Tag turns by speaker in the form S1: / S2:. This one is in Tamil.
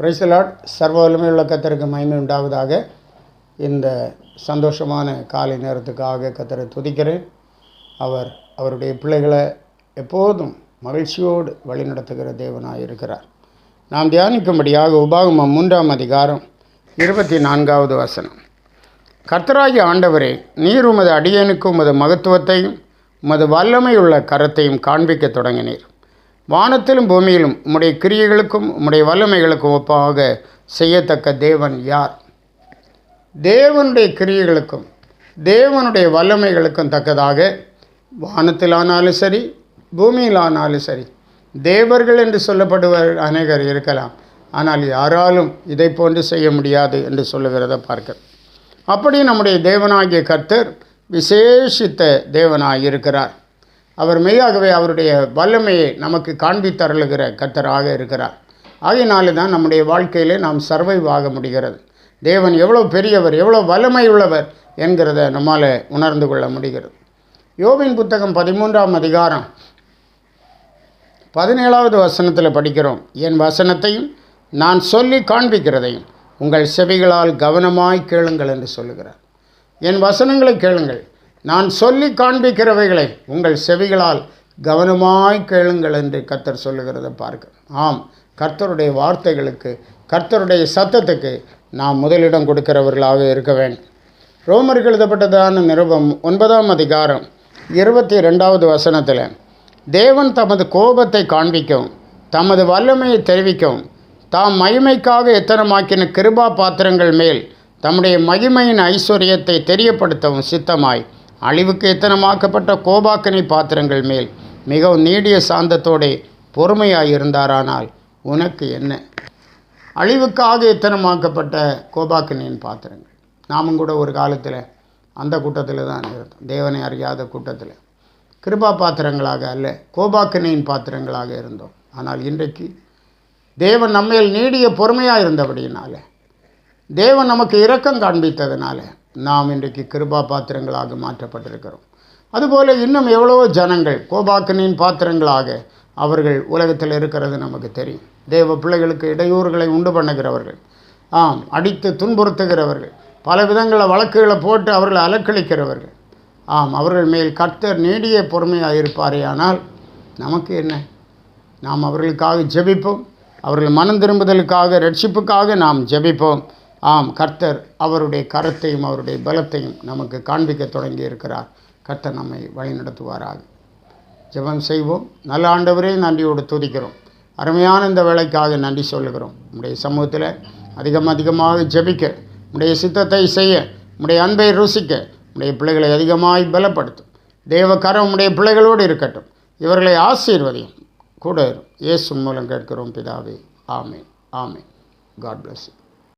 S1: பிரைசலாட் சர்வ வல்லமையுள்ள கத்தருக்கு மகிமை உண்டாவதாக. இந்த சந்தோஷமான காலை நேரத்துக்காக கத்தரை துதிக்கிறேன். அவர் அவருடைய பிள்ளைகளை எப்போதும் மகிழ்ச்சியோடு வழிநடத்துகிற தேவனாக இருக்கிறார். நாம் தியானிக்கும்படியாக உபாகமம் மூன்றாம் அதிகாரம் இருபத்தி நான்காவது வசனம். கர்த்தராகி ஆண்டவரே நீர் உமது அடியனுக்கு உமது மகத்துவத்தையும் உமது வல்லமையுள்ள கரத்தையும் காண்பிக்கத் தொடங்கினீர். வானத்திலும் பூமியிலும் உம்முடைய கிரியைகளுக்கும் உம்முடைய வல்லமைகளுக்கும் ஒப்பாக செய்யத்தக்க தேவன் யார்? தேவனுடைய கிரியைகளுக்கும் தேவனுடைய வல்லமைகளுக்கும் தக்கதாக வானத்திலானாலும் சரி பூமியிலானாலும் சரி தேவர்கள் என்று சொல்லப்படுவர் அநேகர் இருக்கலாம். ஆனால் யாராலும் இதை போன்று செய்ய முடியாது என்று சொல்லுகிறத பார்க்க. அப்படி நம்முடைய தேவனாகிய கர்த்தர் விசேஷித்த தேவனாக இருக்கிறார் அவர் மெய்யாகவே அவருடைய வல்லமையை நமக்கு காண்பித்தருளுகிற கர்த்தராக இருக்கிறார். ஆகையினாலே தான் நம்முடைய வாழ்க்கையிலே நாம் சர்வைவ் ஆக முடிகிறது. தேவன் எவ்வளோ பெரியவர் எவ்வளோ வல்லமை உள்ளவர் என்கிறத நம்மால் உணர்ந்து கொள்ள முடிகிறது. யோவின் புத்தகம் பதிமூன்றாம் அதிகாரம் பதினேழாவது வசனத்தில் படிக்கிறோம். என் வசனத்தையும் நான் சொல்லி காண்பிக்கிறதையும் உங்கள் செவிகளால் கவனமாய் கேளுங்கள் என்று சொல்லுகிறார். என் வசனங்களை கேளுங்கள். நான் சொல்லி காண்பிக்கிறவைகளை உங்கள் செவிகளால் கவனமாய் கேளுங்கள் என்று கர்த்தர் சொல்லுகிறத பார்க்க. ஆம் கர்த்தருடைய வார்த்தைகளுக்கு கர்த்தருடைய சத்தத்துக்கு நாம் முதலிடம் கொடுக்கிறவர்களாக இருக்க வேண்டும். ரோமருக்கு எழுதப்பட்டதான நிருபம் ஒன்பதாம் அதிகாரம் இருபத்தி ரெண்டாவது வசனத்தில் தேவன் தமது கோபத்தை காண்பிக்கவும் தமது வல்லமையை தெரிவிக்கும். தாம் மகிமைக்காக எத்தனமாக்கின கிருபா பாத்திரங்கள் மேல் தம்முடைய மகிமையின் ஐஸ்வர்யத்தை தெரியப்படுத்தவும் சித்தமாய். அழிவுக்கு எத்தனமாக்கப்பட்ட கோபாக்கனை பாத்திரங்கள் மேல் மிகவும் நீடிய சாந்தத்தோடே பொறுமையாயிருந்தாரானால் உனக்கு என்ன? அழிவுக்காக எத்தனமாக்கப்பட்ட கோபாக்கனின் பாத்திரங்கள்? நாமும் கூட ஒரு காலத்தில் அந்த கூட்டத்தில் தான் இருந்தோம். தேவனை அறியாத கூட்டத்தில். கிருபா பாத்திரங்களாக அல்ல கோபாக்கனின் பாத்திரங்களாக இருந்தோம். ஆனால் இன்றைக்கு தேவன் நம்மையில் நீடிய பொறுமையாக இருந்தபடியினால தேவன் நமக்கு இரக்கம் காண்பித்ததுனால நாம் இன்றைக்கு கிருபா பாத்திரங்களாக மாற்றப்பட்டிருக்கிறோம். அதுபோல் இன்னும் எவ்வளவோ ஜனங்கள் கோபாக்கனின் பாத்திரங்களாக அவர்கள் உலகத்தில் இருக்கிறது நமக்கு தெரியும். தேவ பிள்ளைகளுக்கு இடையூறுகளை உண்டு பண்ணுகிறவர்கள் ஆம் அடித்து துன்புறுத்துகிறவர்கள் பல விதங்களில் வழக்குகளை போட்டு அவர்களை அலக்களிக்கிறவர்கள் ஆம் அவர்கள் மேல் கர்த்தர் நீடிய பொறுமையாக இருப்பாரே ஆனால் நமக்கு என்ன? நாம் அவர்களுக்காக ஜெபிப்போம். அவர்கள் மனம் திரும்புதலுக்காக ரட்சிப்புக்காக நாம் ஜெபிப்போம். ஆம் கர்த்தர் அவருடைய கரத்தையும் அவருடைய பலத்தையும் நமக்கு காண்பிக்க தொடங்கி இருக்கிறார் கர்த்தர் நம்மை வழிநடத்துவாராக. ஜெபம் செய்வோம். நல்ல ஆண்டவரே நன்றியோடு துதிக்கிறோம். அருமையான இந்த வேலைக்காக நன்றி சொல்லுகிறோம். உடைய சமூகத்தில் அதிகம் அதிகமாக ஜெபிக்க உடைய சித்தத்தை செய்ய நம்முடைய அன்பை ருசிக்க உடைய பிள்ளைகளை அதிகமாய் பலப்படுத்தும். தேவக்கரம் உடைய பிள்ளைகளோடு இருக்கட்டும். இவர்களை ஆசீர்வதியும். கூட இயேசு மூலம் கேட்கிறோம் பிதாவே. ஆமேன். ஆமேன். God plus